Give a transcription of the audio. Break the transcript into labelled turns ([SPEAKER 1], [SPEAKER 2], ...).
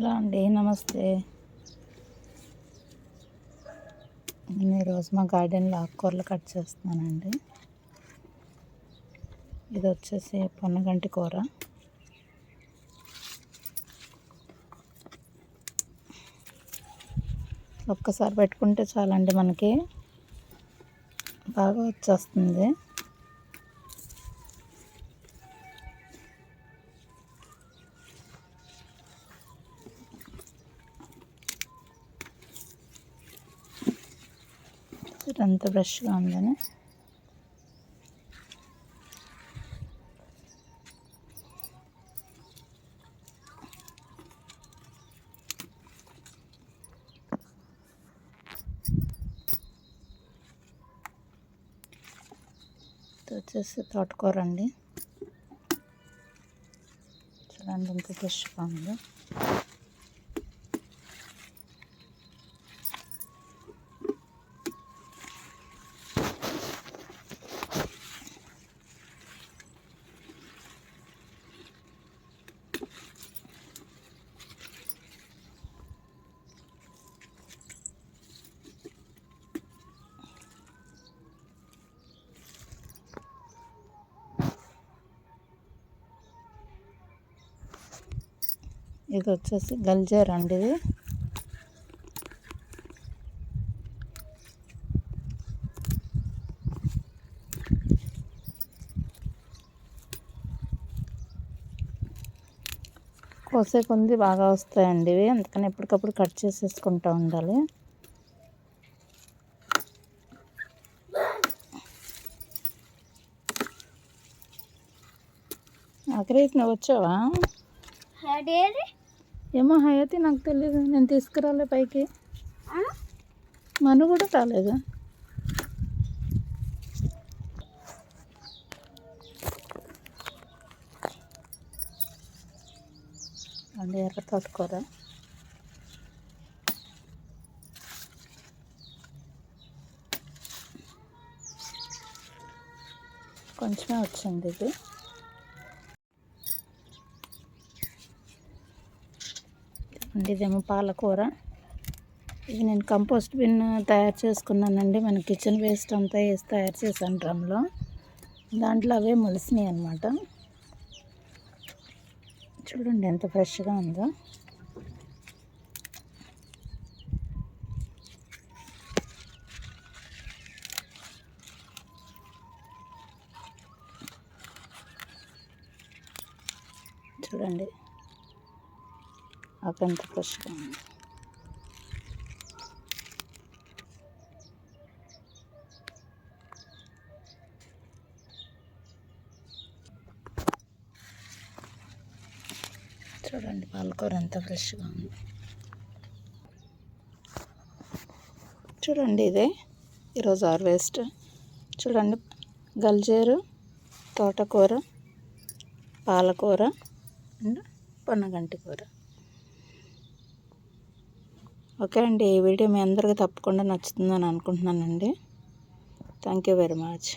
[SPEAKER 1] Hello అండి నమస్తే. నేను ఈరోజు మా గార్డెన్లో ఆకుకూరలు కట్ చేస్తున్నానండి. ఇది వచ్చేసి పొన్నగంటి కూర. ఒక్కసారి పెట్టుకుంటే చాలండి మనకి. బాగా వచ్చేస్తుంది. ఎంత ఫ్రెష్గా ఉందని. వచ్చేసి తోటకూర అండి. చూడండి ఎంత ఫ్రెష్గా ఉందో. ఇది వచ్చేసి గల్జర్ అండి ఇది. కోసే కొంది బాగా వస్తాయండి ఇవి. అందుకని ఎప్పటికప్పుడు కట్ చేసేసుకుంటూ ఉండాలి. ఆఖరి నువ్వు వచ్చావా? ఏమో హయతి నాకు తెలియదు నేను తీసుకురాలే పైకి. మను కూడా రాలేదు? అండి ఎర్ర తోటకూర. కొంచెమే వచ్చింది ఇది. అండి ఇదేమో పాలకూర. ఇది నేను కంపోస్ట్ బిన్ తయారు చేసుకున్నానండి. మన కిచెన్ వేస్ట్ అంతా వేసి తయారు చేశాను డ్రమ్లో. దాంట్లో అవే మొలిసినాయి అనమాట చూడండి ఎంత ఫ్రెష్గా ఉందో. చూడండి. ఆకు ఎంత ఫ్రెష్గా ఉంది. చూడండి పాలకూర ఎంత ఫ్రెష్గా ఉంది. చూడండి ఇదే ఈరోజు హార్వెస్ట్. చూడండి గల్జేరు తోటకూర పాలకూర అండ్ పొన్నగంటి కూర. ఓకే అండి ఈ వీడియో మీ అందరికీ తప్పకుండా నచ్చుతుందని అనుకుంటున్నానండి. Thank you very much